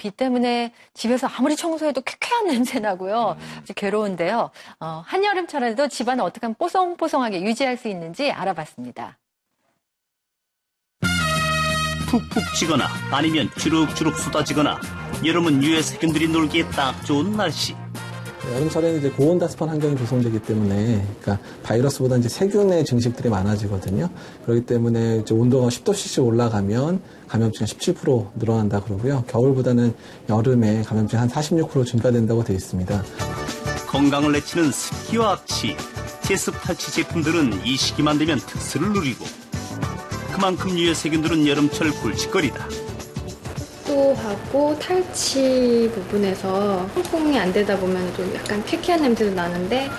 비 때문에 집에서 아무리 청소해도 쾌쾌한 냄새 나고요. 아주 괴로운데요. 어, 한여름철에도 집안을 어떻게 하면 뽀송뽀송하게 유지할 수 있는지 알아봤습니다. 푹푹 찌거나 아니면 주룩주룩 쏟아지거나 여름은 유해 세균들이 놀기에 딱 좋은 날씨. 여름철에는 이제 고온 다습한 환경이 조성되기 때문에, 그러니까 바이러스보다 이제 세균의 증식들이 많아지거든요. 그렇기 때문에 이제 온도가 10도씩 올라가면 감염증이 17% 늘어난다 그러고요. 겨울보다는 여름에 감염증이 한 46% 증가된다고 되어 있습니다. 건강을 내치는 습기와 악취, 제습 탈취 제품들은 이 시기만 되면 특수를 누리고 그만큼 유해 세균들은 여름철 골칫거리다. 습도하고 탈취 부분에서 통풍이 안 되다 보면 좀 약간 쾌쾌한 냄새도 나는데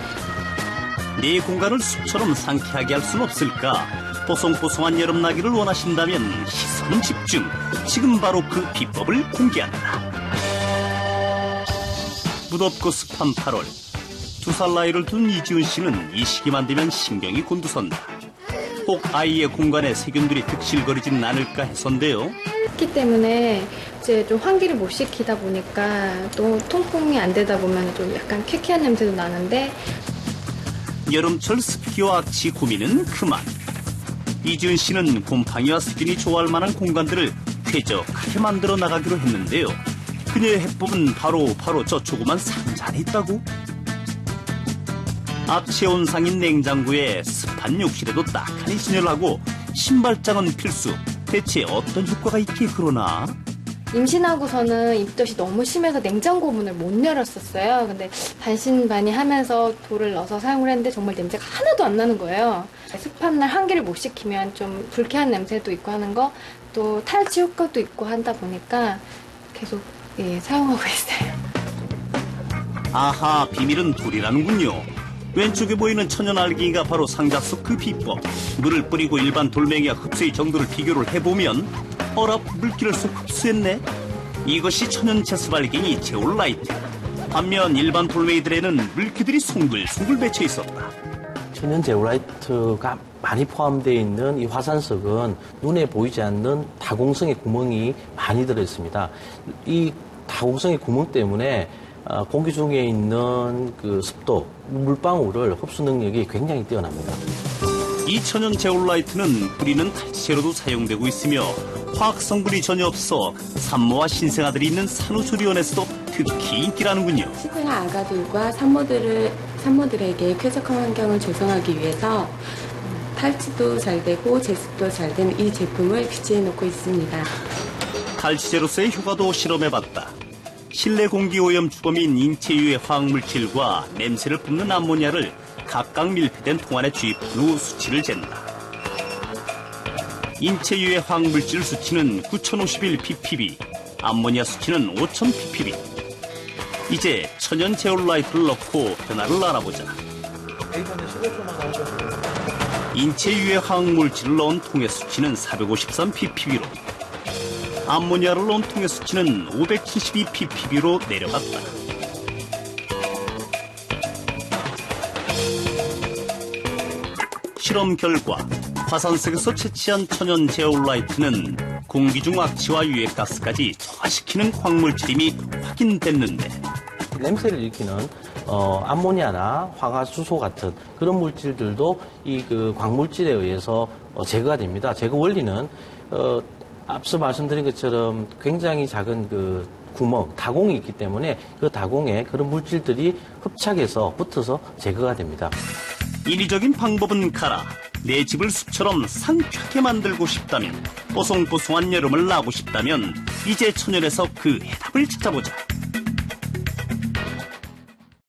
내 공간을 숲처럼 상쾌하게 할순 없을까? 뽀송뽀송한 여름나기를 원하신다면 시선 집중. 지금 바로 그 비법을 공개한다. 무덥고 습한 8월. 두 살 나이를 둔 이지훈 씨는 이 시기만 되면 신경이 곤두선다. 꼭 아이의 공간에 세균들이 득실거리진 않을까 해서인데요. 습기 때문에 이제 좀 환기를 못 시키다 보니까 또 통풍이 안 되다 보면 좀 약간 쾌쾌한 냄새도 나는데 여름철 습기와 악취 고민은 그만. 이지은 씨는 곰팡이와 세균이 좋아할 만한 공간들을 쾌적하게 만들어 나가기로 했는데요. 그녀의 해법은 바로 바로 저 조그만 상자 안에 있다고? 악취 온상인 냉장고에 습한 욕실에도 딱하니 진열하고 신발장은 필수. 대체 어떤 효과가 있기에 그러나? 임신하고서는 입덧이 너무 심해서 냉장고 문을 못 열었었어요. 근데 반신반의 하면서 돌을 넣어서 사용을 했는데 정말 냄새가 하나도 안 나는 거예요. 습한 날 환기를 못 시키면 좀 불쾌한 냄새도 있고 하는 거, 또 탈취 효과도 있고 한다 보니까 계속 예, 사용하고 있어요. 아하, 비밀은 돌이라는군요. 왼쪽에 보이는 천연 알갱이가 바로 상자 속그 비법. 물을 뿌리고 일반 돌멩이와 흡수의 정도를 비교를 해보면 어랍 물기를 쏙 흡수했네. 이것이 천연 제습 알갱이 제올라이트. 반면 일반 돌멩이들에는 물기들이 송글송글 맺혀 있었다. 천연 제오라이트가 많이 포함되어 있는 이 화산석은 눈에 보이지 않는 다공성의 구멍이 많이 들어있습니다. 이 다공성의 구멍 때문에 어, 공기 중에 있는 그 습도, 물방울을 흡수 능력이 굉장히 뛰어납니다. 이 천연 제올라이트는 뿌리는 탈취제로도 사용되고 있으며 화학 성분이 전혀 없어 산모와 신생아들이 있는 산후조리원에서도 특히 인기라는군요. 시세나 아가들과 산모들을, 산모들에게 쾌적한 환경을 조성하기 위해서 음, 탈취도 잘 되고 제습도 잘 된 이 제품을 비치해 놓고 있습니다. 탈취제로서의 효과도 실험해봤다. 실내 공기 오염 주범인 인체 유해 화학물질과 냄새를 뿜는 암모니아를 각각 밀폐된 통 안에 주입한 후 수치를 잰다. 인체 유해 화학물질 수치는 9051 ppb, 암모니아 수치는 5000 ppb. 이제 천연 제올라이트를 넣고 변화를 알아보자. 인체 유해 화학물질을 넣은 통의 수치는 453 ppb로 암모니아를 통의 수치는 572 ppb로 내려갔다. 실험 결과 화산석에서 채취한 천연 제올라이트는 공기 중 악취와 유해가스까지 저하시키는 광물질임이 확인됐는데 냄새를 일으키는 어, 암모니아나 황화수소 같은 그런 물질들도 이 그 광물질에 의해서 어, 제거가 됩니다. 제거 원리는 어, 앞서 말씀드린 것처럼 굉장히 작은 그 구멍, 다공이 있기 때문에 그 다공에 그런 물질들이 흡착해서 붙어서 제거가 됩니다. 인위적인 방법은 가라. 내 집을 숲처럼 상쾌하게 만들고 싶다면, 뽀송뽀송한 여름을 나고 싶다면, 이제 천연에서 그 해답을 찾아보자.